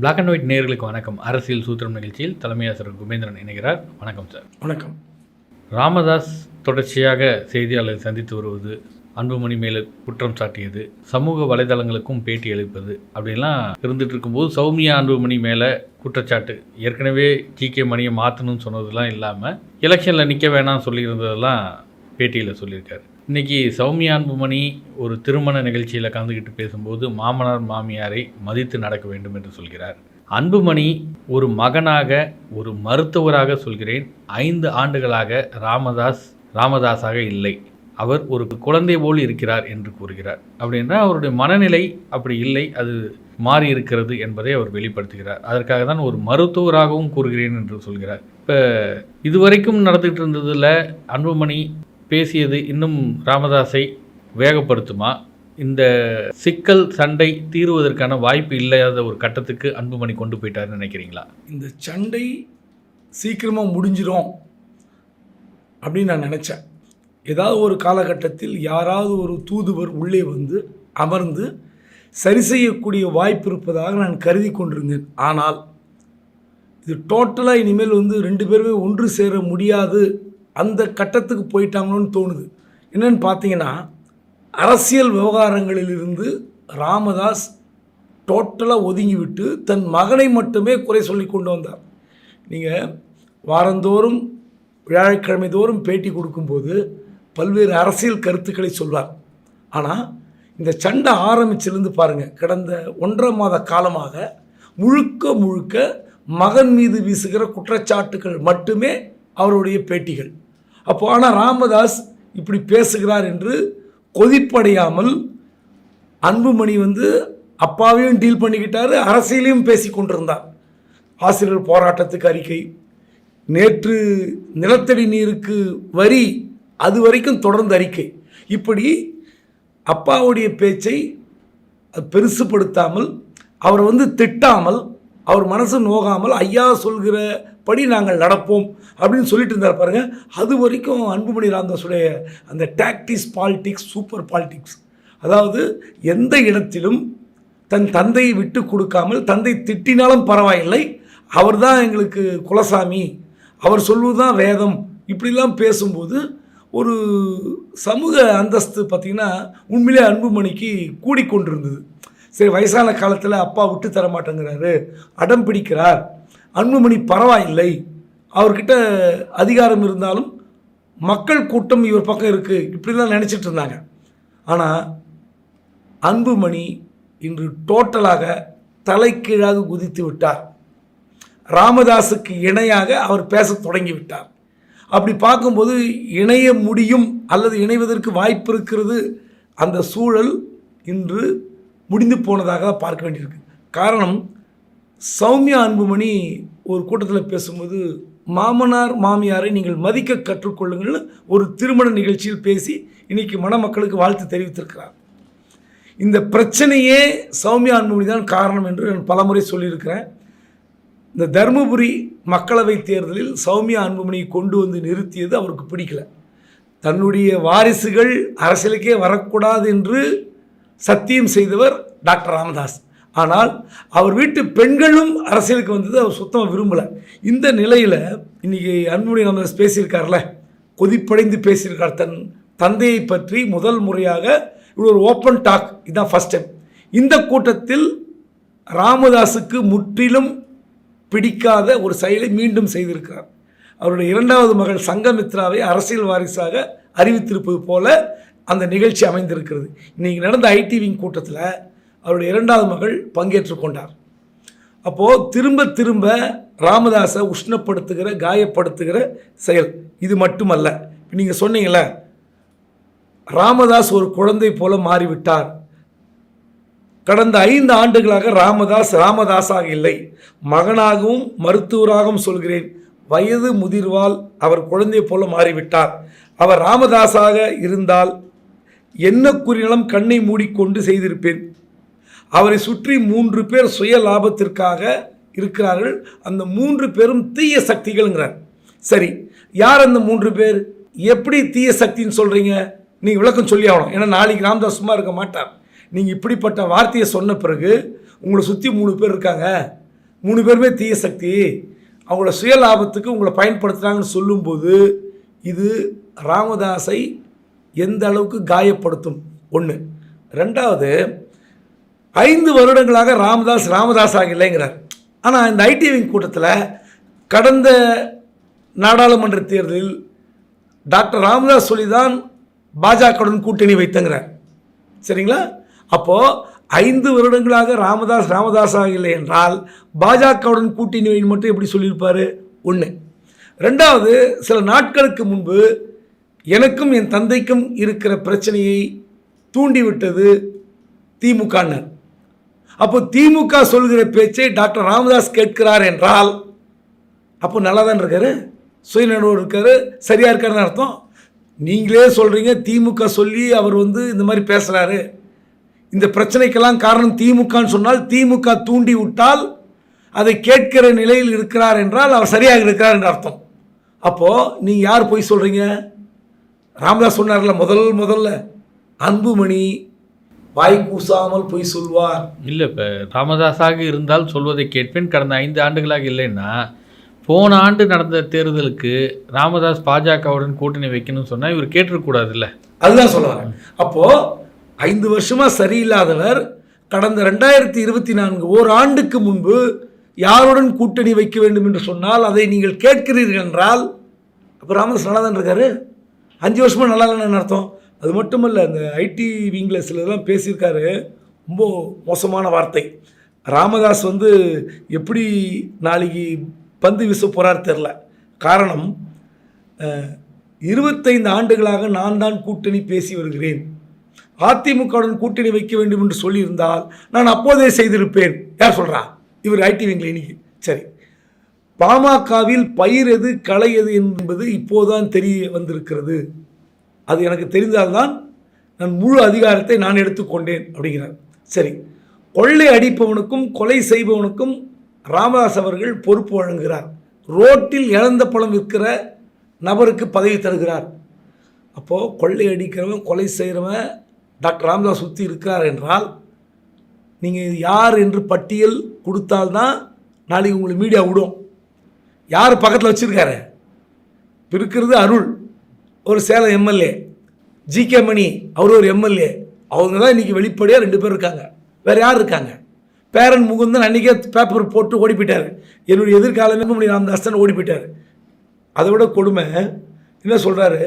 Black and white நேயர்களுக்கு வணக்கம். அரசியல் சூத்திரம் நிகழ்ச்சியில் தலைமை ஆசிரியர் குபேந்திரன் இணைகிறார். வணக்கம் சார் வணக்கம். ராமதாஸ் தொடர்ச்சியாக செய்தியாளரை சந்தித்து வருவது அன்புமணி மேலே குற்றம் சாட்டியது சமூக வலைதளங்களுக்கும் பேட்டி அளிப்பது அப்படின்லாம் இருந்துட்டு இருக்கும்போது சௌமியா அன்புமணி மேலே குற்றச்சாட்டு. ஏற்கனவே ஜி கே. மணியை மாற்றணும்னு சொன்னதெல்லாம் இல்லாமல் எலெக்ஷனில் நிற்க வேணாம்னு சொல்லியிருந்ததெல்லாம் பேட்டியில் சொல்லியிருக்காரு. இன்றைக்கி சௌமியா அன்புமணி ஒரு திருமண நிகழ்ச்சியில் கலந்துக்கிட்டு பேசும்போது மாமனார் மாமியாரை மதித்து நடக்க வேண்டும் என்று சொல்கிறார். அன்புமணி ஒரு மகனாக ஒரு மருத்துவராக சொல்கிறேன். ஐந்து ஆண்டுகளாக ராமதாஸ் ராமதாஸாக இல்லை. அவர் ஒரு குழந்தை போல் இருக்கிறார் என்று கூறுகிறார். அப்படின்னா அவருடைய மனநிலை அப்படி இல்லை அது மாறி இருக்கிறது என்பதை அவர் வெளிப்படுத்துகிறார். அதற்காக தான் ஒரு மருத்துவராகவும் கூறுகிறேன் என்று சொல்கிறார். இப்போ இதுவரைக்கும் நடந்துகிட்டு இருந்ததில் அன்புமணி பேசியது இன்னும் ராமதாஸை வேகப்படுத்துமா? இந்த சிக்கல் சண்டை தீருவதற்கான வாய்ப்பு இல்லாத ஒரு கட்டத்துக்கு அன்புமணி கொண்டு போயிட்டாருன்னு நினைக்கிறீங்களா? இந்த சண்டை சீக்கிரமாக முடிஞ்சிரும் அப்படின்னு நான் நினச்சேன். ஏதாவது ஒரு காலகட்டத்தில் யாராவது ஒரு தூதுவர் உள்ளே வந்து அமர்ந்து சரி செய்யக்கூடிய வாய்ப்பு இருப்பதாக நான் கருதி கொண்டிருந்தேன். ஆனால் இது டோட்டலாக இனிமேல் வந்து ரெண்டு பேருமே ஒன்று சேர முடியாது அந்த கட்டத்துக்கு போயிட்டாங்களோன்னு தோணுது. என்னன்னு பார்த்தீங்கன்னா அரசியல் விவகாரங்களிலிருந்து ராமதாஸ் டோட்டலாக ஒதுங்கிவிட்டு தன் மகனை மட்டுமே குறை சொல்லி கொண்டு வந்தார். நீங்கள் வாரந்தோறும் வியாழக்கிழமை தோறும் பேட்டி கொடுக்கும்போது பல்வேறு அரசியல் கருத்துக்களை சொல்வார். ஆனால் இந்த சண்டை ஆரம்பிச்சிருந்து பாருங்கள் கடந்த ஒன்றரை மாத காலமாக முழுக்க முழுக்க மகன் மீது வீசுகிற குற்றச்சாட்டுகள் மட்டுமே அவருடைய பேட்டிகள். அப்போ ஆனால் ராமதாஸ் இப்படி பேசுகிறார் என்று கொதிப்படையாமல் அன்புமணி வந்து அப்பாவையும் டீல் பண்ணிக்கிட்டாரு அரசியலையும் பேசி கொண்டிருந்தார். ஆசிரியர் போராட்டத்துக்கு அறிக்கை. நேற்று நிலத்தடி நீருக்கு வரி அது வரைக்கும் தொடர்ந்து அறிக்கை. இப்படி அப்பாவுடைய பேச்சை பெருசுப்படுத்தாமல் அவரை வந்து திட்டாமல் அவர் மனசு நோகாமல் ஐயா சொல்கிற படி நாங்கள் நடப்போம் அப்படின்னு சொல்லிட்டு இருந்தார் பாருங்கள் அது வரைக்கும் அன்புமணி ராமதாஸுடைய அந்த டாக்டிஸ் பாலிடிக்ஸ் சூப்பர் பாலிடிக்ஸ் அதாவது எந்த இடத்திலும் தன் தந்தையை விட்டு கொடுக்காமல் தந்தை திட்டினாலும் பரவாயில்லை. அவர் தான் எங்களுக்கு குலசாமி. அவர் சொல்வது தான் வேதம். இப்படிலாம் பேசும்போது ஒரு சமூக அந்தஸ்து பார்த்திங்கன்னா உண்மையிலே அன்புமணிக்கு கூடிக்கொண்டிருந்தது. சரி வயசான காலத்தில் அப்பா விட்டு தர மாட்டேங்கிறாரு அடம் பிடிக்கிறார். அன்புமணி பரவாயில்லை. அவர்கிட்ட அதிகாரம் இருந்தாலும் மக்கள் கூட்டம் இவர் பக்கம் இருக்குது இப்படிலாம் நினச்சிட்டு இருந்தாங்க. ஆனால் அன்புமணி இன்று டோட்டலாக தலைக்கீழாக குதித்து விட்டார். ராமதாஸுக்கு இணையாக அவர் பேசத் தொடங்கி விட்டார். அப்படி பார்க்கும்போது இணைய முடியும் அல்லது இணைவதற்கு வாய்ப்பு இருக்கிறது அந்த சூழல் இன்று முடிந்து போனதாக தான் பார்க்க வேண்டியிருக்கு. காரணம் சௌமியா அன்புமணி ஒரு கூட்டத்தில் பேசும்போது மாமனார் மாமியாரை நீங்கள் மதிக்க கற்றுக்கொள்ளுங்கள்னு ஒரு திருமண நிகழ்ச்சியில் பேசி இன்னைக்கு மணமக்களுக்கு வாழ்த்து தெரிவித்திருக்கிறார். இந்த பிரச்சனையே சௌமியா அன்புமணி தான் காரணம் என்று நான் பலமுறை சொல்லியிருக்கிறேன். இந்த தருமபுரி மக்களவை தேர்தலில் சௌமியா அன்புமணியை கொண்டு வந்து நிறுத்தியது அவருக்கு பிடிக்கல. தன்னுடைய வாரிசுகள் அரசியலுக்கே வரக்கூடாது என்று சத்தியம் செய்தவர் டாக்டர் ராமதாஸ். ஆனால் அவர் வீட்டு பெண்களும் அரசியலுக்கு வந்தது அவர் சுத்தமாக விரும்பலை. இந்த நிலையில் இன்றைக்கி அன்புடைய நம்ம பேசியிருக்கார்ல கொதிப்படைந்து பேசியிருக்கார் தன் தந்தையை பற்றி முதல் முறையாக இவ்வளோ ஒரு ஓப்பன் டாக் இதுதான் ஃபஸ்ட் டைம் இந்த கூட்டத்தில் ராமதாஸுக்கு முற்றிலும் பிடிக்காத ஒரு செயலை மீண்டும் செய்திருக்கிறார். அவருடைய இரண்டாவது மகள் சங்கமித்ராவை அரசியல் வாரிசாக அறிவித்திருப்பது போல அந்த நிகழ்ச்சி அமைந்திருக்கிறது. இன்றைக்கி நடந்த ஐடிவிங் கூட்டத்தில் அவருடைய இரண்டாவது மகள் பங்கேற்று கொண்டார். அப்போது திரும்ப திரும்ப ராமதாஸை உஷ்ணப்படுத்துகிற காயப்படுத்துகிற செயல். இது மட்டுமல்ல. நீங்கள் சொன்னீங்களே ராமதாஸ் ஒரு குழந்தை போல மாறிவிட்டார். கடந்த ஐந்து ஆண்டுகளாக ராமதாஸ் ராமதாஸாக இல்லை. மகனாகவும் மருத்துவராகவும் சொல்கிறேன். வயது முதிர்வால் அவர் குழந்தை போல மாறிவிட்டார். அவர் ராமதாஸாக இருந்தால் என்ன குறிநலம் கண்ணை மூடிக்கொண்டு செய்திருப்பேன். அவரை சுற்றி மூன்று பேர் சுய லாபத்திற்காக இருக்கிறார்கள். அந்த மூன்று பேரும் தீய சக்திகள்ங்கிறார். சரி யார் அந்த மூன்று பேர்? எப்படி தீய சக்தின்னு சொல்கிறீங்க நீங்கள் விளக்கம் சொல்லி ஆகணும். ஏன்னா நாளைக்கு ராமதாஸ் சும்மா இருக்க மாட்டார். நீங்கள் இப்படிப்பட்ட வார்த்தையை சொன்ன பிறகு உங்களை சுற்றி மூணு பேர் இருக்காங்க. மூணு பேருமே தீய சக்தி. அவங்களோட சுய லாபத்துக்கு உங்களை பயன்படுத்துகிறாங்கன்னு சொல்லும்போது இது ராமதாஸை எந்த அளவுக்கு காயப்படுத்தும்? ஒன்று ரெண்டாவது ஐந்து வருடங்களாக ராமதாஸ் ராமதாஸ் ஆகலைங்கிறார் ஆனால் இந்த ஐடி விங் கூட்டத்தில் கடந்த நாடாளுமன்ற தேர்தலில் டாக்டர் ராமதாஸ் சொல்லி தான் பாஜகவுடன் கூட்டணி வைத்தங்கிறார். சரிங்களா? அப்போது ஐந்து வருடங்களாக ராமதாஸ் ராமதாஸ் ஆகலை என்றால் பாஜகவுடன் கூட்டணி வை மட்டும் எப்படி சொல்லியிருப்பார்? ஒன்று ரெண்டாவது சில நாட்களுக்கு முன்பு எனக்கும் என் தந்தைக்கும் இருக்கிற பிரச்சனையை தூண்டிவிட்டது திமுகனர் அப்போ திமுக சொல்கிற பேச்சை டாக்டர் ராமதாஸ் கேட்கிறார் என்றால் அப்போ நல்லா தான் இருக்காரு சுயநடுவர் இருக்காரு சரியாக இருக்காருன்னு அர்த்தம். நீங்களே சொல்கிறீங்க திமுக சொல்லி அவர் வந்து இந்த மாதிரி பேசுகிறாரு இந்த பிரச்சனைக்கெல்லாம் காரணம் திமுகன்னு சொன்னால் திமுக தூண்டி விட்டால் அதை கேட்கிற நிலையில் இருக்கிறார் என்றால் அவர் சரியாக இருக்கிறார் என்று அர்த்தம். அப்போது நீங்கள் யார் போய் சொல்கிறீங்க ராமதாஸ் சொன்னார்ல முதல் முதல்ல அன்புமணி வாய் கூசாமல் பொய் சொல்வார். இல்லை இப்போ ராமதாஸாக இருந்தால் சொல்வதை கேட்பேன். கடந்த ஐந்து ஆண்டுகளாக இல்லைன்னா போன ஆண்டு நடந்த தேர்தலுக்கு ராமதாஸ் பாஜகவுடன் கூட்டணி வைக்கணும்னு சொன்னால் இவர் கேட்டிருக்கக்கூடாதுல்ல. அதுதான் சொல்ல வரேன். அப்போ ஐந்து வருஷமா சரியில்லாதவர் கடந்த ரெண்டாயிரத்தி இருபத்தி நான்கு ஓர் ஆண்டுக்கு முன்பு யாருடன் கூட்டணி வைக்க வேண்டும் என்று சொன்னால் அதை நீங்கள் கேட்கிறீர்கள் என்றால் அப்போ ராமதாஸ் நல்லா தான் இருக்காரு? அஞ்சு வருஷமா நல்லா இல்லைன்னு அர்த்தம் அது மட்டுமல்ல அந்த ஐடி விங்கில் சிலதெல்லாம் பேசியிருக்காரு. ரொம்ப மோசமான வார்த்தை. ராமதாஸ் வந்து எப்படி நாளைக்கு பந்து வீச போகிறார் தெரில காரணம் இருபத்தைந்து ஆண்டுகளாக நான் தான் கூட்டணி பேசி வருகிறேன். அதிமுகவுடன் கூட்டணி வைக்க வேண்டும் என்று சொல்லியிருந்தால் நான் அப்போதே செய்திருப்பேன். யார் சொல்கிறா இவர் ஐடி விங்கில் இன்னைக்கு. சரி. பாமகவில் பயிர் எது களை எது என்பது இப்போதான் தெரிய வந்திருக்கிறது. அது எனக்கு தெரிந்தால்தான் நான் முழு அதிகாரத்தை நான் எடுத்துக்கொண்டேன் அப்படிங்கிறார். சரி. கொள்ளை அடிப்பவனுக்கும் கொலை செய்பவனுக்கும் ராமதாஸ் அவர்கள் பொறுப்பு வழங்குகிறார். ரோட்டில் இழந்த பழம் விற்கிற நபருக்கு பதவி தருகிறார். அப்போது கொள்ளை அடிக்கிறவன் கொலை செய்கிறவன் டாக்டர் ராமதாஸ் சுற்றி இருக்கிறார் என்றால் நீங்கள் யார் என்று பட்டியல் கொடுத்தால்தான் நாளைக்கு உங்களுக்கு மீடியா விடும். யார் பக்கத்தில் வச்சுருக்காரு? இருக்கிறது அருள். ஒரு Salem MLA G K Mani அவர் ஒரு எம்எல்ஏ அவங்க தான் இன்றைக்கி வெளிப்படையாக ரெண்டு பேர் இருக்காங்க. வேறு யார் இருக்காங்க? பேரன் முகுந்தன் அன்றைக்கே பேப்பர் போட்டு ஓடி போயிட்டார் என்னுடைய எதிர்காலமே மணி ராமதாசன் ஓடி போயிட்டார் அதை விட கொடுமை என்ன சொல்கிறாரு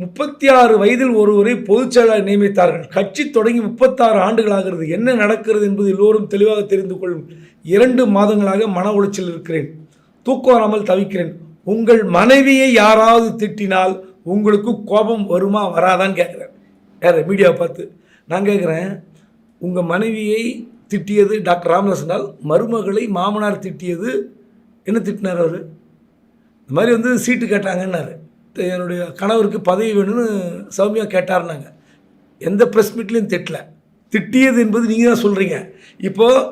முப்பத்தி ஆறு வயதில் ஒருவரை பொதுச்செயலாளர் நியமித்தார்கள். கட்சி தொடங்கி முப்பத்தாறு ஆண்டுகள் ஆகிறது என்ன நடக்கிறது என்பது எல்லோரும் தெளிவாக தெரிந்து கொள்ளும். இரண்டு மாதங்களாக மன உளைச்சல் இருக்கிறேன். தூக்கம் வராமல் தவிக்கிறேன். உங்கள் மனைவியை யாராவது திட்டினால் உங்களுக்கு கோபம் வருமா வராதான்னு கேட்குறேன். யார்? மீடியாவை பார்த்து. நான் கேட்குறேன் உங்கள் மனைவியை திட்டியது டாக்டர் ராமதாசனால் மருமகளை மாமனார் திட்டியது என்ன திட்டினார் அவர்? இந்த மாதிரி வந்து சீட்டு கேட்டாங்கன்னாரு. என்னுடைய கணவருக்கு பதவி வேணும்னு சௌமியா கேட்டார்னாங்க எந்த ப்ரெஸ் மீட்லேயும் திட்டல. திட்டியது என்பது நீங்கள் தான் சொல்கிறீங்க இப்போது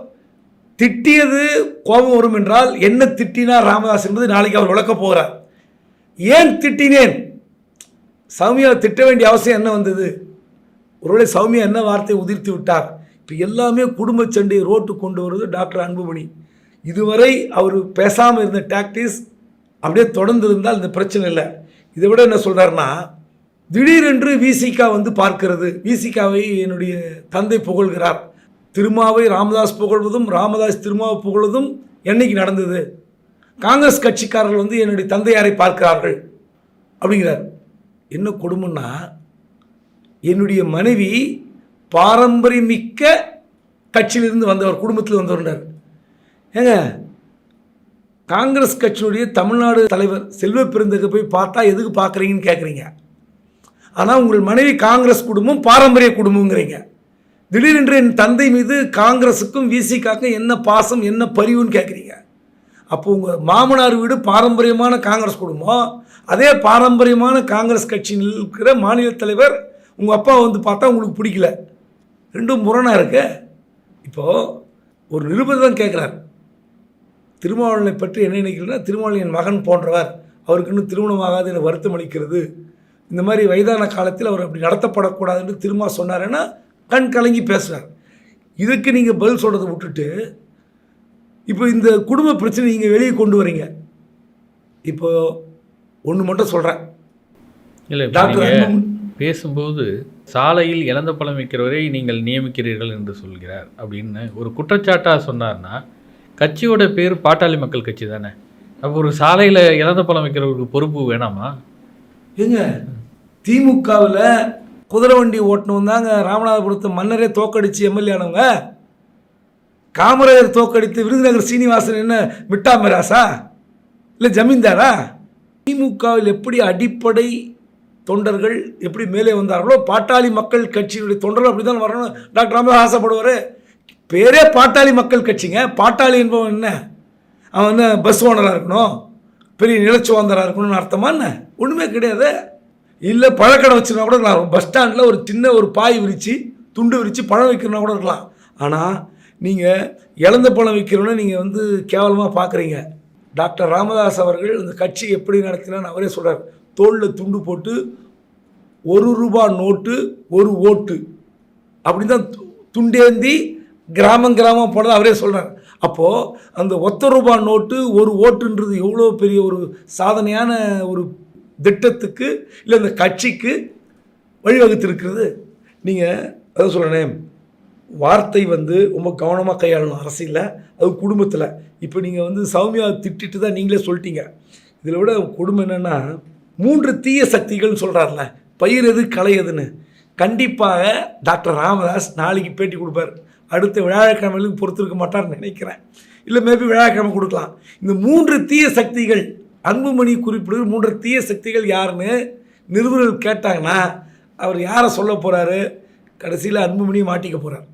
திட்டியது கோபம் வரும் என்றால் என்ன திட்டினார் ராமதாஸ் என்பது நாளைக்கு அவர் விளக்க போகிறார். ஏன் திட்டினேன்? சௌமியாவை திட்ட வேண்டிய அவசியம் என்ன வந்தது? ஒருவேளை சௌமியா என்ன வார்த்தையை உதிர்த்து விட்டார்? இப்போ எல்லாமே குடும்ப சண்டையை ரோட்டு கொண்டு வருவது டாக்டர் அன்புமணி. இதுவரை அவர் பேசாமல் இருந்த டாக்டிஸ் அப்படியே தொடர்ந்து இருந்தால் இந்த பிரச்சனை இல்லை. இதை விட என்ன சொல்கிறாருன்னா திடீரென்று விசிகா வந்து பார்க்கிறது. விசிகாவை என்னுடைய தந்தை புகழ்கிறார். திருமாவை ராமதாஸ் புகழ்வதும் ராமதாஸ் திருமாவை புகழ்வதும் என்னைக்கு நடந்தது? காங்கிரஸ் கட்சிக்காரர்கள் வந்து என்னுடைய தந்தையாரை பார்க்கிறார்கள். அப்படிங்கிறார். என்ன கொடுமைன்னா என்னுடைய மனைவி பாரம்பரியமிக்க கட்சியிலிருந்து வந்தவர் குடும்பத்தில் வந்தவர்ன்றார் ஏங்க காங்கிரஸ் கட்சியினுடைய தமிழ்நாடு தலைவர் செல்வ பெருந்தகை போய் பார்த்தா எதுக்கு பார்க்குறீங்கன்னு கேட்குறீங்க. ஆனால் உங்கள் மனைவி காங்கிரஸ் குடும்பம் பாரம்பரிய குடும்பங்கிறீங்க திடீரென்று என் தந்தை மீது காங்கிரஸுக்கும் விசிகாக்கும் என்ன பாசம் என்ன பரிவுன்னு கேட்குறீங்க. அப்போ உங்கள் மாமனார் வீடு பாரம்பரியமான காங்கிரஸ் குடும்பம். அதே பாரம்பரியமான காங்கிரஸ் கட்சியில் இருக்கிற மாநில தலைவர் உங்கள் அப்பா வந்து பார்த்தா உங்களுக்கு பிடிக்கல. ரெண்டும் முரணாக இருக்கு. இப்போது ஒரு நிருபர் தான் கேட்குறார் திருமாவளனை பற்றி என்ன நினைக்கிறேன்னா திருமாவளன் என் மகன் போன்றவர் அவருக்கு இன்னும் திருமணமாகாது என வருத்தம் அளிக்கிறது. இந்த மாதிரி வயதான காலத்தில் அவர் அப்படி நடத்தப்படக்கூடாதுன்னு திருமா சொன்னாருன்னா கண் கலங்கி பேசுகிறார் இதுக்கு நீங்கள் பதில் சொல்கிறத விட்டுட்டு இப்போ இந்த குடும்ப பிரச்சனை நீங்கள் வெளியே கொண்டு வரீங்க. இப்போ ஒன்று மட்டும் சொல்கிறேன் இல்லை டாக்டர் பேசும்போது சாலையில் இழந்த பழம் விற்கிறவரை நீங்கள் நியமிக்கிறீர்கள் என்று சொல்கிறார் அப்படின்னு ஒரு குற்றச்சாட்டாக சொன்னார்னா கட்சியோட பேர் பாட்டாளி மக்கள் கட்சி தானே. அப்போ ஒரு சாலையில் இழந்த பழம் விற்கிறவருக்கு பொறுப்பு வேணாமா? ஏங்க திமுகவில் குதிரை வண்டி ஓட்டணும் தாங்க ராமநாதபுரத்து மன்னரே தோக்கடிச்சு எம்எல்ஏ ஆனவங்க. காமராஜர் தோக்கடித்து விருதுநகர் சீனிவாசன் என்ன மிட்டா மிராசா இல்லை ஜமீன்தாரா? திமுகவில் எப்படி அடிப்படை தொண்டர்கள் எப்படி மேலே வந்தார்களோ பாட்டாளி மக்கள் கட்சியினுடைய தொண்டர்கள் அப்படி தான் வரணும். டாக்டர் ராமதாஸ் ஆசைப்படுவார். பேரே பாட்டாளி மக்கள் கட்சிங்க. பாட்டாளி என்பவன் என்ன? அவன் என்ன பஸ் ஓனராக இருக்கணும்? பெரிய நிலச்சுவாந்தராக இருக்கணும்னு அர்த்தமா என்ன? ஒன்றுமே கிடையாது. இல்லை பழக்கடை வச்சுருந்தா கூட இருக்கலாம். பஸ் ஸ்டாண்டில் ஒரு சின்ன ஒரு பாய் விரித்து துண்டு விரித்து பழம் வைக்கிறனா கூட இருக்கலாம். ஆனால் நீங்கள் இழந்த பழம் விற்கிறோன்னு நீங்கள் வந்து கேவலமாக பார்க்குறீங்க டாக்டர் ராமதாஸ் அவர்கள் இந்த கட்சி எப்படி நடத்தினான்னு அவரே சொல்கிறார் தோளில் துண்டு போட்டு ஒரு ரூபா நோட்டு ஒரு ஓட்டு. அப்படி தான் துண்டேந்தி கிராமம் கிராமம் போனது அவரே சொல்கிறார் அப்போது அந்த ஒத்த ரூபா நோட்டு ஒரு ஓட்டுன்றது எவ்வளோ பெரிய ஒரு சாதனையான ஒரு திட்டத்துக்கு இல்லை இந்த கட்சிக்கு வழிவகுத்திருக்கிறது. நீங்கள் அதான் சொல்கிறேனே வார்த்தை வந்து ரொம்ப கவனமாக கையாளணும். அரசியலில் அது குடும்பத்தில். இப்போ நீங்கள் வந்து சௌமியா திட்டிட்டு தான் நீங்களே சொல்லிட்டீங்க. இதில் விட குடும்பம் என்னென்னா மூன்று தீய சக்திகள்னு சொல்கிறார்ல பயிர் எது களை எதுன்னு. கண்டிப்பாக டாக்டர் ராமதாஸ் நாளைக்கு பேட்டி கொடுப்பார். அடுத்த வியாழக்கிழமையிலும் பொறுத்திருக்க மாட்டார்னு நினைக்கிறேன். இல்லை மேபி வியாழக்கிழமை கொடுக்கலாம். இந்த மூன்று தீய சக்திகள் அன்புமணி குறிப்பிடுகிற மூன்று தீய சக்திகள் யாருன்னு நிருபர்கள் கேட்டாங்கன்னா அவர் யாரை சொல்ல போகிறாரு கடைசியில் அன்புமணி மாட்டிக்க போகிறார்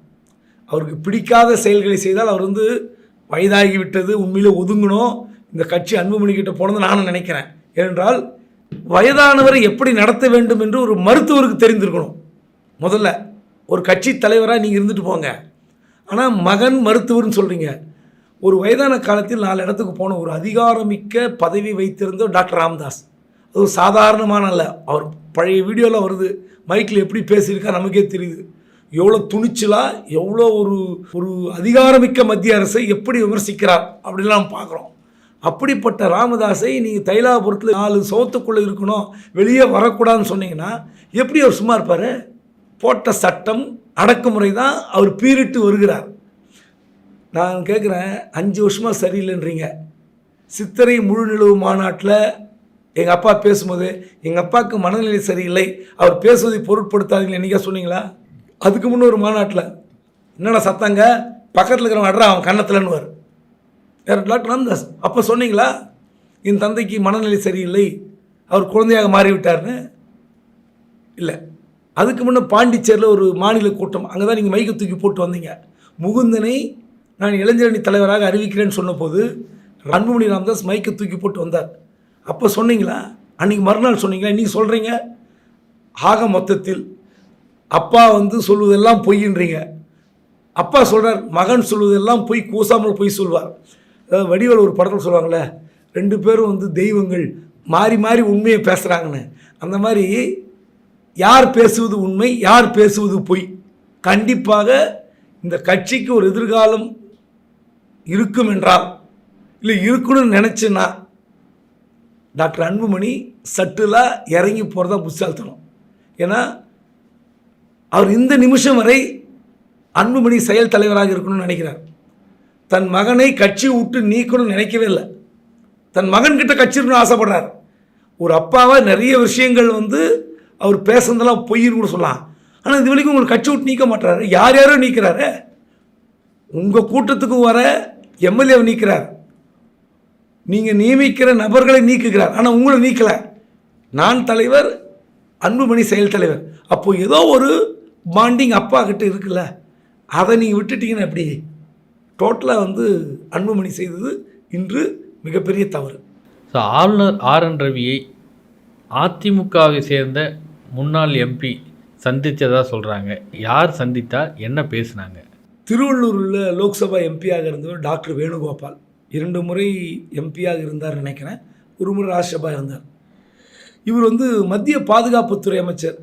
அவருக்கு பிடிக்காத செயல்களை செய்தால் அவர் வந்து வயதாகி விட்டது உண்மையில் ஒதுங்கணும். இந்த கட்சி அன்புமணி கிட்ட போனது நானும் நினைக்கிறேன். ஏனென்றால் வயதானவரை எப்படி நடத்த வேண்டும் என்று ஒரு மருத்துவருக்கு தெரிந்திருக்கணும். முதல்ல ஒரு கட்சி தலைவராக நீங்கள் இருந்துட்டு போங்க. ஆனால் மகன் மருத்துவர்னு சொல்கிறீங்க ஒரு வயதான காலத்தில் நாலு இடத்துக்கு போன ஒரு அதிகாரமிக்க பதவி வைத்திருந்த டாக்டர் ராம்தாஸ். அது ஒரு சாதாரணமான அல்ல. அவர் பழைய வீடியோவில் வருது. மைக்கில் எப்படி பேசியிருக்கா நமக்கே தெரியுது. எவ்வளோ துணிச்சலாக எவ்வளோ ஒரு ஒரு அதிகாரமிக்க மத்திய அரசை எப்படி விமர்சிக்கிறார் அப்படிலாம் பார்க்குறோம். அப்படிப்பட்ட ராமதாஸை நீங்கள் தைலாபுரத்தில் நாலு சோத்துக்குள்ளே இருக்கணும் வெளியே வரக்கூடாதுன்னு சொன்னீங்கன்னா எப்படி அவர் சும்மா இருப்பார்? போட்ட சட்டம் அடக்குமுறை தான் அவர் பீரிட்டு வருகிறார். நான் கேட்குறேன் அஞ்சு வருஷமாக சரியில்லைன்றீங்க. சித்திரை முழு நிலவு மாநாட்டில் எங்கள் அப்பா பேசும்போது எங்கள் அப்பாவுக்கு மனநிலை சரியில்லை அவர் பேசுவதை பொருட்படுத்தாதீங்கன்னு என்னைக்கா சொன்னீங்களா? அதுக்கு முன்னே ஒரு மாநாட்டில் என்னடா சத்தங்க? பக்கத்தில் இருக்கிறவன் அட்ரா அவன் கண்ணத்தில்னுவார் யார்? டாக்டர் ராமதாஸ் அப்போ சொன்னீங்களா? என் தந்தைக்கு மனநிலை சரியில்லை அவர் குழந்தையாக மாறிவிட்டார்னு? இல்லை. அதுக்கு முன்னே பாண்டிச்சேரியில் ஒரு மாநில கூட்டம் அங்கே தான் நீங்கள் மைக்கை தூக்கி போட்டு வந்தீங்க. முகுந்தனை நான் இளைஞரணி தலைவராக அறிவிக்கிறேன்னு சொன்னபோது அன்புமணி ராமதாஸ் மைக்கை தூக்கி போட்டு வந்தார். அப்போ சொன்னீங்களா? அன்றைக்கி மறுநாள் சொன்னீங்களா? இன்றைக்கி சொல்கிறீங்க ஆக மொத்தத்தில் அப்பா வந்து சொல்வதெல்லாம் பொய்ன்றீங்க. அப்பா சொல்கிறார் மகன் சொல்வதெல்லாம் பொய் கூசாமல் பொய் சொல்வார். அதாவது வடிவல் ஒரு படத்தில் சொல்லுவாங்களே ரெண்டு பேரும் வந்து தெய்வங்கள் மாறி மாறி உண்மையை பேசுகிறாங்கன்னு அந்த மாதிரி யார் பேசுவது உண்மை யார் பேசுவது பொய்? கண்டிப்பாக இந்த கட்சிக்கு ஒரு எதிர்காலம் இருக்கும் என்றால் இல்லை இருக்கணும்னு நினச்சேன்னா டாக்டர் அன்புமணி சட்டுலாக இறங்கி போகிறதா புத்தாழ்த்தணும் ஏன்னா அவர் இந்த நிமிஷம் வரை அன்புமணி செயல் தலைவராக இருக்கணும்னு நினைக்கிறார். தன் மகனை கட்சி விட்டு நீக்கணும்னு நினைக்கவே இல்லை. தன் மகன்கிட்ட கட்சி இருக்கணும்னு ஆசைப்படுறார். ஒரு அப்பாவை நிறைய விஷயங்கள் வந்து அவர் பேசுனதெல்லாம் பொய்னு கூட சொல்லலாம். ஆனால் இது வரைக்கும் உங்களுக்கு கட்சி விட்டு நீக்க மாட்டுறாரு. யார் யாரோ நீக்கிறாரு? உங்கள் கூட்டத்துக்கு வர எம்எல்ஏவை நீக்கிறார். நீங்கள் நியமிக்கிற நபர்களை நீக்குகிறார். ஆனால் உங்களை நீக்கலை. நான் தலைவர் அன்புமணி செயல் தலைவர். அப்போது ஏதோ ஒரு பாண்டிங் அப்பா கிட்ட இருக்குல்ல அதை நீங்கள் விட்டுட்டீங்கன்னா எப்படி? டோட்டலாக வந்து அன்புமணி செய்தது இன்று மிகப்பெரிய தவறு. ஸோ ஆளுநர் ஆர் என் ரவியை அதிமுகவை சேர்ந்த முன்னாள் எம்பி சந்தித்ததா சொல்கிறாங்க யார் சந்தித்தா? என்ன பேசுனாங்க? திருவள்ளூரில் லோக்சபா எம்பியாக இருந்தவர் டாக்டர் வேணுகோபால். இரண்டு முறை எம்பியாக இருந்தார் நினைக்கிறேன். ஒரு முறை ராஜ்யசபா இருந்தார். இவர் வந்து மத்திய பாதுகாப்புத்துறை அமைச்சர்.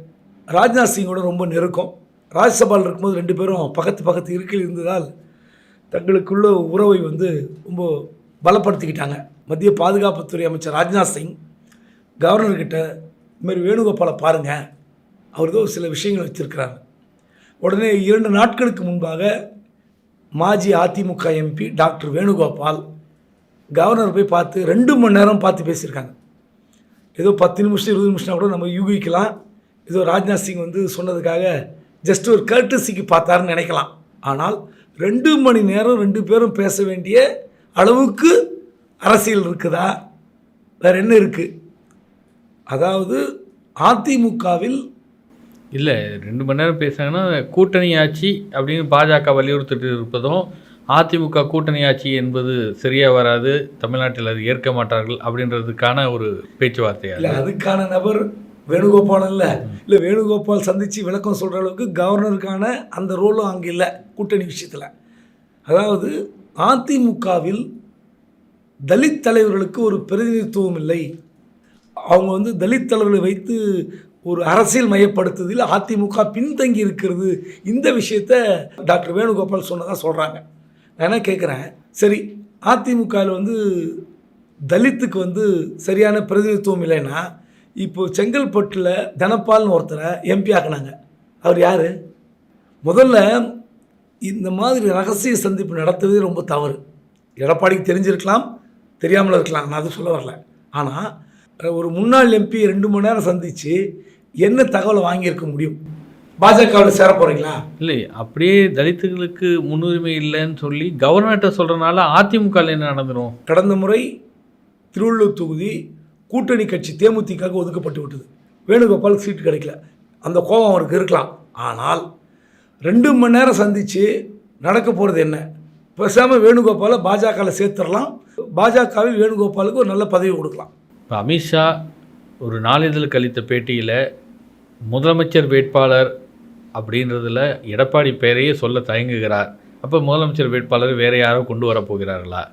ராஜ்நாத் சிங்கோட ரொம்ப நெருக்கம். ராஜ்யசபாவில் இருக்கும்போது ரெண்டு பேரும் பக்கத்து பக்கத்து இருக்கில் இருந்ததால் தங்களுக்குள்ள உறவை வந்து ரொம்ப பலப்படுத்திக்கிட்டாங்க. மத்திய பாதுகாப்புத்துறை அமைச்சர் ராஜ்நாத் சிங் கவர்னர்கிட்ட இதுமாரி வேணுகோபாலை பாருங்கள் அவர் ஏதோ சில விஷயங்கள் வச்சுருக்கிறாங்க உடனே இரண்டு நாட்களுக்கு முன்பாக மாஜி AIADMK MP doctor Venugopal governor போய் பார்த்து ரெண்டு மணி நேரம் பார்த்து பேசியிருக்காங்க. ஏதோ பத்து நிமிஷம் இருபது நிமிஷம் கூட நம்ம யூகிக்கலாம். ஏதோ ராஜ்நாத் சிங் வந்து சொன்னதுக்காக ஜஸ்ட் ஒரு கர்டசிக்கு பார்த்தாருன்னு நினைக்கலாம். ஆனால் ரெண்டு மணி நேரம் ரெண்டு பேரும் பேச வேண்டிய அளவுக்கு அரசியல் இருக்குதா? வேற என்ன இருக்குது அதாவது அதிமுகவில் இல்லை ரெண்டு மணி நேரம் பேசுனாங்கன்னா கூட்டணி ஆட்சி அப்படின்னு பாஜக வலியுறுத்திட்டு இருப்பதும் அதிமுக கூட்டணி ஆட்சி என்பது சரியாக வராது தமிழ்நாட்டில் அது ஏற்க மாட்டார்கள் அப்படின்றதுக்கான ஒரு பேச்சுவார்த்தையா? இல்லை அதுக்கான நபர் வேணுகோபால் இல்லை இல்லை வேணுகோபால் சந்தித்து விளக்கம் சொல்கிற அளவுக்கு கவர்னருக்கான அந்த ரோலும் அங்கே இல்லை கூட்டணி விஷயத்தில். அதாவது அதிமுகவில் தலித் தலைவர்களுக்கு ஒரு பிரதிநிதித்துவம் இல்லை. அவங்க வந்து தலித் தலைவர்களை வைத்து ஒரு அரசியல் மையப்படுத்துவதில் அதிமுக பின்தங்கி இருக்கிறது இந்த விஷயத்த டாக்டர் வேணுகோபால் சொன்னதாக சொல்கிறாங்க நான் என்ன கேட்குறேன் சரி அதிமுகவில் வந்து தலித்துக்கு வந்து சரியான பிரதிநிதித்துவம் இல்லைன்னா இப்போ செங்கல்பட்டில் தனபால்னு ஒருத்தரை எம்பி ஆக்குனாங்க. அவர் யார்? முதல்ல இந்த மாதிரி ரகசிய சந்திப்பு நடத்துவதே ரொம்ப தவறு. எடப்பாடிக்கு தெரிஞ்சிருக்கலாம் தெரியாமல் இருக்கலாம் நான் அது சொல்ல வரல. ஆனால் ஒரு முன்னாள் எம்பி ரெண்டு மணி நேரம் சந்தித்து என்ன தகவலை வாங்கியிருக்க முடியும்? பாஜகவில் சேர போகிறீங்களா இல்லை அப்படியே தலித்துகளுக்கு முன்னுரிமை இல்லைன்னு சொல்லி கவர்னர்கிட்ட சொல்கிறனால அதிமுகவில் என்ன நடந்துடும் கடந்த முறை திருவள்ளூர் தொகுதி கூட்டணி கட்சி தேமுதிக ஒதுக்கப்பட்டு விட்டது. வேணுகோபாலுக்கு சீட்டு கிடைக்கல. அந்த கோபம் அவருக்கு இருக்கலாம். ஆனால் ரெண்டு மணி நேரம் சந்தித்து நடக்க போகிறது என்ன? பேசாமல் வேணுகோபாலை பாஜகவில் சேர்த்துடலாம். பாஜகவில் வேணுகோபாலுக்கு ஒரு நல்ல பதவி கொடுக்கலாம். இப்போ அமித்ஷா ஒரு நாளிதழுக்கு அளித்த பேட்டியில் முதலமைச்சர் வேட்பாளர் அப்படின்றதுல எடப்பாடி பெயரையே சொல்ல தயங்குகிறார். அப்போ முதலமைச்சர் வேட்பாளர் வேறு யாரோ கொண்டு வரப் போகிறார்களா?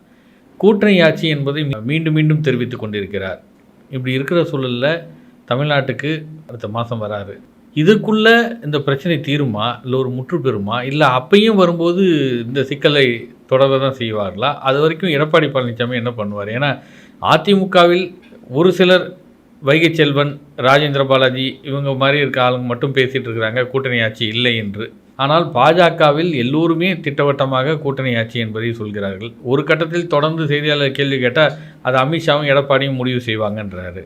கூட்டணி ஆட்சி என்பதை மீண்டும் மீண்டும் தெரிவித்து கொண்டிருக்கிறார். இப்படி இருக்கிற சூழலில் தமிழ்நாட்டுக்கு அடுத்த மாதம் வராரு. இதுக்குள்ளே இந்த பிரச்சனை தீருமா? இல்லை ஒரு முற்று பெறுமா? இல்லை அப்பையும் வரும்போது இந்த சிக்கலை தொடர தான் செய்வார்களா? அது வரைக்கும் எடப்பாடி பழனிசாமி என்ன பண்ணுவார்? ஏன்னா அதிமுகவில் ஒரு சிலர் வைகை செல்வன் ராஜேந்திர பாலாஜி இவங்க மாதிரி இருக்க ஆளுங்க மட்டும் பேசிகிட்டு இருக்கிறாங்க. கூட்டணி ஆட்சி இல்லை என்று. ஆனால் பாஜகவில் எல்லோருமே திட்டவட்டமாக கூட்டணி ஆட்சி என்பதை சொல்கிறார்கள். ஒரு கட்டத்தில் தொடர்ந்து செய்தியாளர் கேள்வி கேட்டால் அது அமித்ஷாவும் எடப்பாடியும் முடிவு செய்வாங்கன்றாரு.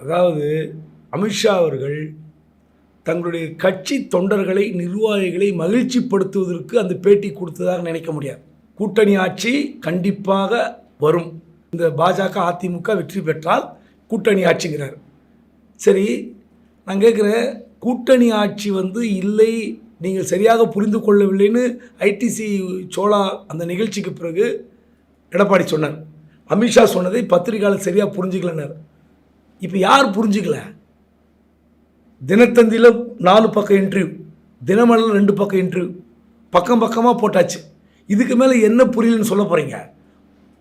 அதாவது அமித்ஷா அவர்கள் தங்களுடைய கட்சி தொண்டர்களை நிர்வாகிகளை மகிழ்ச்சிப்படுத்துவதற்கு அந்த பேட்டி கொடுத்ததாக நினைக்க முடியாது. கூட்டணி ஆட்சி கண்டிப்பாக வரும். இந்த பாஜக அதிமுக வெற்றி பெற்றால் கூட்டணி ஆட்சிங்கிறார். சரி நான் கேட்குறேன் கூட்டணி ஆட்சி வந்து இல்லை நீங்கள் சரியாக புரிந்து கொள்ளவில்லைன்னு ஐடிசி சோழா அந்த நிகழ்ச்சிக்கு பிறகு எடப்பாடி சொன்னார். அமித்ஷா சொன்னதை பத்திரிகையாளர் சரியாக புரிஞ்சுக்கலன்னார். இப்போ யார் புரிஞ்சுக்கல? தினத்தந்தியில் நாலு பக்கம் இன்டர்வியூ தினமலரில் ரெண்டு பக்கம் இன்டர்வியூ பக்கம் பக்கமாக போட்டாச்சு. இதுக்கு மேலே என்ன புரியலன்னு சொல்ல போகிறீங்க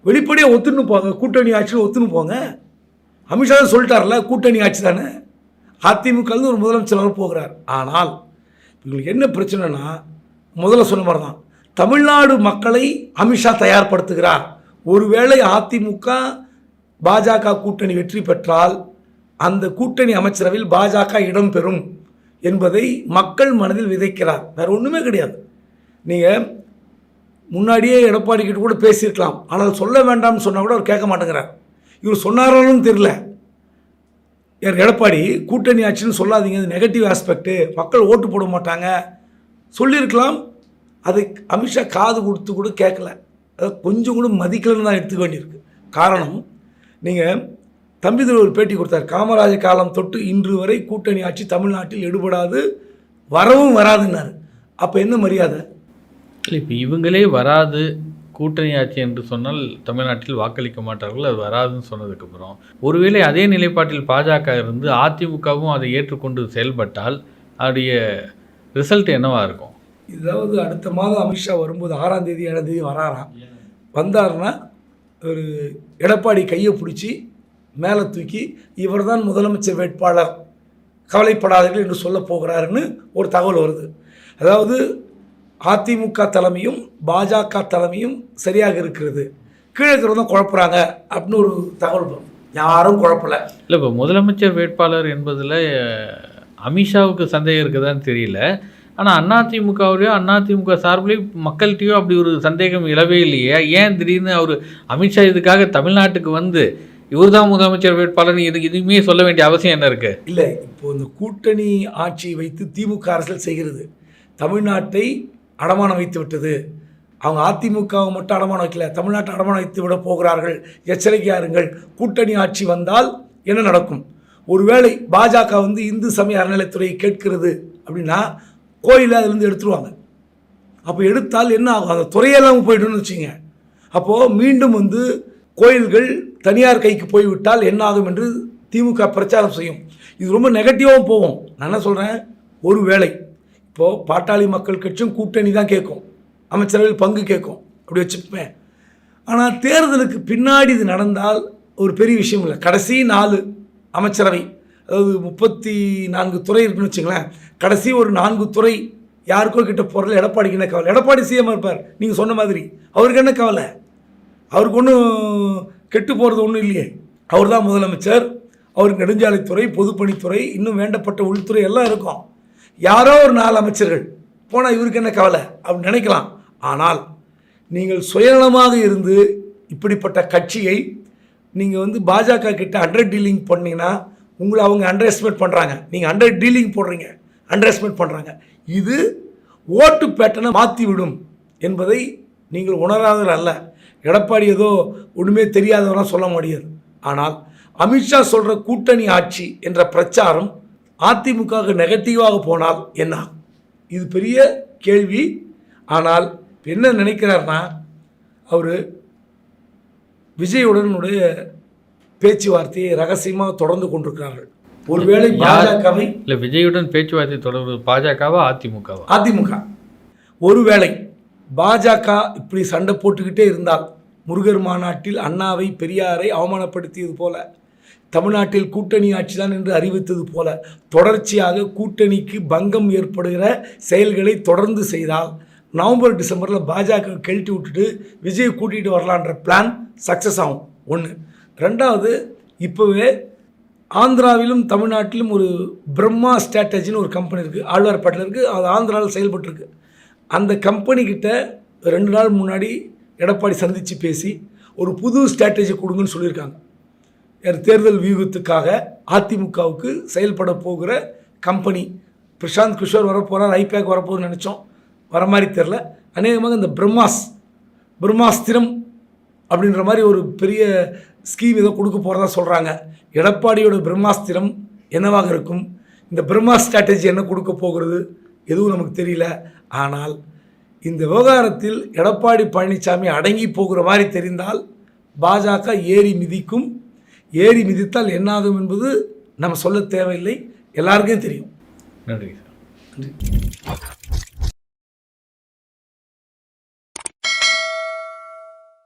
வெளிப்படையாக ஒத்துன்னு போங்க கூட்டணி ஆட்சியில் ஒத்துன்னு போங்க. அமித்ஷா தான் சொல்லிட்டார்ல கூட்டணி ஆட்சி தானே? அதிமுகலேருந்து ஒரு முதலமைச்சர் போகிறார். ஆனால் இவங்களுக்கு என்ன பிரச்சனைனா முதல்ல சொன்ன மாதிரி தான் தமிழ்நாடு மக்களை அமித்ஷா தயார்படுத்துகிறார். ஒருவேளை அதிமுக பாஜக கூட்டணி வெற்றி பெற்றால் அந்த கூட்டணி அமைச்சரவையில் பாஜக இடம்பெறும் என்பதை மக்கள் மனதில் விதைக்கிறார். வேறு ஒன்றுமே கிடையாது. நீங்கள் முன்னாடியே எடப்பாடி கிட்ட கூட பேசியிருக்கலாம். ஆனால் சொல்ல வேண்டாம்னு சொன்னால் கூட அவர் கேட்க மாட்டேங்கிறார். இவர் சொன்னாரான்னு தெரில யார் எடப்பாடி கூட்டணி ஆட்சின்னு சொல்லாதீங்க இது நெகட்டிவ் ஆஸ்பெக்ட்டு மக்கள் ஓட்டு போட மாட்டாங்க. சொல்லியிருக்கலாம். அது அமித்ஷா காது கொடுத்து கூட கேட்கல. அதை கொஞ்சம் கூட மதிக்கலன்னு தான் எடுத்துக்க வேண்டியிருக்கு. காரணம் நீங்கள் தம்பிதுரை ஒரு பேட்டி கொடுத்தார். காமராஜர் காலம் தொட்டு இன்று வரை கூட்டணி ஆட்சி தமிழ்நாட்டில் எடுபடாது வரவும் வராதுன்னாரு. அப்போ என்ன மரியாதை? இல்லை இப்போ இவங்களே வராது கூட்டணி ஆட்சி என்று சொன்னால் தமிழ்நாட்டில் வாக்களிக்க மாட்டார்கள் அது வராதுன்னு சொன்னதுக்கப்புறம். ஒருவேளை அதே நிலைப்பாட்டில் பாஜக இருந்து அதிமுகவும் அதை ஏற்றுக்கொண்டு செயல்பட்டால் அதோடைய ரிசல்ட் என்னவாக இருக்கும்? இதாவது அடுத்த மாதம் அமித்ஷா வரும்போது ஆறாம் தேதி ஏழாம் தேதி வராராம் வந்தார்னா ஒரு எடப்பாடி கையை பிடிச்சி மேலே தூக்கி இவர் தான் முதலமைச்சர் வேட்பாளர் கவலைப்படாதீர்கள் என்று சொல்ல போகிறாருன்னு ஒரு தகவல் வருது. அதாவது அதிமுக தலைமையும் பாஜக தலைமையும் சரியாக இருக்கிறது. கீழே இருக்கிறவங்க தான் குழப்புறாங்க அப்படின்னு ஒரு தகவல். யாரும் குழப்பல. இல்லை இப்போ முதலமைச்சர் வேட்பாளர் என்பதில் அமித்ஷாவுக்கு சந்தேகம் இருக்குதான்னு தெரியல. ஆனால் அதிமுகவிலையும் அதிமுக சார்பிலையும் மக்கள்கிட்டயும் அப்படி ஒரு சந்தேகம் இழவே இல்லையே. ஏன் திடீர்னு அவர் அமித்ஷா இதுக்காக தமிழ்நாட்டுக்கு வந்து இவர்தான் முதலமைச்சர் வேட்பாளர் இதுக்கு இதுவுமே சொல்ல வேண்டிய அவசியம் என்ன இருக்குது இல்லை இப்போ இந்த கூட்டணி ஆட்சியை வைத்து திமுக அரசியல் செய்கிறது. தமிழ்நாட்டை அடமானம் வைத்து விட்டது. அவங்க அதிமுகவை மட்டும் அடமானம் வைக்கல தமிழ்நாட்டை அடமானம் வைத்து விட போகிறார்கள். எச்சரிக்கையாக இருங்கள். கூட்டணி ஆட்சி வந்தால் என்ன நடக்கும்? ஒருவேளை பாஜக வந்து இந்து சமய அறநிலைத்துறையை கேட்கிறது அப்படின்னா கோயிலை அதுலேருந்து எடுத்துருவாங்க. அப்போ எடுத்தால் என்ன ஆகும்? அந்த துறையெல்லாம் போய்டுன்னு வச்சுங்க அப்போது மீண்டும் வந்து கோயில்கள் தனியார் கைக்கு போய்விட்டால் என்ன ஆகும் என்று திமுக பிரச்சாரம் செய்யும். இது ரொம்ப நெகட்டிவாகவும் போகும். நான் என்ன சொல்கிறேன் ஒரு வேளை இப்போது பாட்டாளி மக்கள் கட்சியும் கூட்டணி தான் கேட்கும். அமைச்சரவையில் பங்கு கேட்கும். அப்படி வச்சுப்பேன். ஆனால் தேர்தலுக்கு பின்னாடி இது நடந்தால் ஒரு பெரிய விஷயம் இல்லை. கடைசி நாலு அமைச்சரவை அதாவது முப்பத்தி நான்கு துறை இருக்குன்னு வச்சுங்களேன். கடைசி ஒரு நான்கு துறை யாருக்கோ கிட்ட போகிறதுல எடப்பாடிக்கு என்ன கவலை? எடப்பாடி சிஎம் இருப்பார். நீங்கள் சொன்ன மாதிரி. அவருக்கு என்ன கவலை? அவருக்கு ஒன்றும் கெட்டு போகிறது ஒன்றும் இல்லையே. அவர் தான் முதலமைச்சர். அவருக்கு நெடுஞ்சாலைத்துறை பொதுப்பணித்துறை இன்னும் வேண்டப்பட்ட உள்துறை எல்லாம் இருக்கும். யாரோ ஒரு நாலு அமைச்சர்கள் போனால் இவருக்கு என்ன கவலை? அப்படின்னு நினைக்கலாம். ஆனால் நீங்கள் சுயநலமாக இருந்து இப்படிப்பட்ட கட்சியை நீங்கள் வந்து பாஜக கிட்ட அண்டர் டீலிங் பண்ணீங்கன்னா உங்களை அவங்க அண்டர் எஸ்டிமேட் பண்ணுறாங்க நீங்கள் அண்டர் டீலிங் போடுறீங்க அண்டர் எஸ்டிமேட் பண்ணுறாங்க இது ஓட்டு பேட்டனை மாற்றி விடும் என்பதை நீங்கள் உணராதவர் அல்ல. எடப்பாடி ஏதோ ஒன்றுமே தெரியாதவரெலாம் சொல்ல முடியாது. ஆனால் அமித்ஷா சொல்கிற கூட்டணி ஆட்சி என்ற பிரச்சாரம் அதிமுகவுக்கு நெகட்டிவாக போனால் என்ன? இது பெரிய கேள்வி. ஆனால் என்ன நினைக்கிறார்னா அவர் விஜயுடனுடைய பேச்சுவார்த்தையை ரகசியமாக தொடர்ந்து கொண்டிருக்கிறார்கள். ஒருவேளை பாஜகவை இல்லை விஜயுடன் பேச்சுவார்த்தை தொடர்பு பாஜகவா அதிமுகவா? அதிமுக. ஒருவேளை பாஜக இப்படி சண்டை போட்டுக்கிட்டே இருந்தால் முருகர் மாநாட்டில் அண்ணாவை பெரியாரை அவமானப்படுத்தியது போல தமிழ்நாட்டில் கூட்டணி ஆட்சிதான் என்று அறிவித்தது போல தொடர்ச்சியாக கூட்டணிக்கு பங்கம் ஏற்படுகிற செயல்களை தொடர்ந்து செய்தால் நவம்பர் டிசம்பரில் பாஜக கெழட்டி விட்டுட்டு விஜய் கூட்டிகிட்டு வரலான்ற பிளான் சக்ஸஸ் ஆகும். ஒன்று ரெண்டாவது இப்போவே ஆந்திராவிலும் தமிழ்நாட்டிலும் ஒரு பிரம்மா ஸ்ட்ராட்டஜின்னு ஒரு கம்பெனி இருக்குது ஆழ்வார்பேட்டில் இருக்குது அது ஆந்திராவில் செயல்பட்டுருக்கு. அந்த கம்பெனிக்கிட்ட ரெண்டு நாள் முன்னாடி எடப்பாடி சந்தித்து பேசி ஒரு புது ஸ்ட்ராட்டஜி கொடுங்கன்னு சொல்லியிருக்காங்க. தேர்தல் வியூகத்துக்காக அதிமுகவுக்கு செயல்பட போகிற கம்பெனி. பிரசாந்த் கிஷோர் வரப்போகிறார் ஐபேக் வரப்போகுதுன்னு நினச்சோம். வர மாதிரி தெரில அநேகமாக இந்த பிரம்மாஸ் பிரம்மாஸ்திரம் அப்படின்ற மாதிரி ஒரு பெரிய ஸ்கீம் ஏதோ கொடுக்க போகிறதா சொல்கிறாங்க எடப்பாடியோட பிரம்மாஸ்திரம் என்னவாக இருக்கும்? இந்த பிரம்மா ஸ்ட்ராட்டஜி என்ன கொடுக்க போகிறது? எதுவும் நமக்கு தெரியல. ஆனால் இந்த விவகாரத்தில் எடப்பாடி பழனிசாமி அடங்கி போகிற மாதிரி தெரிந்தால் பாஜக ஏறி மிதிக்கும் ஏறி மிதித்தால் என்னாகும் என்பது நம்ம சொல்ல தேவையில்லை. எல்லாருக்கும் தெரியும். நன்றி சார்.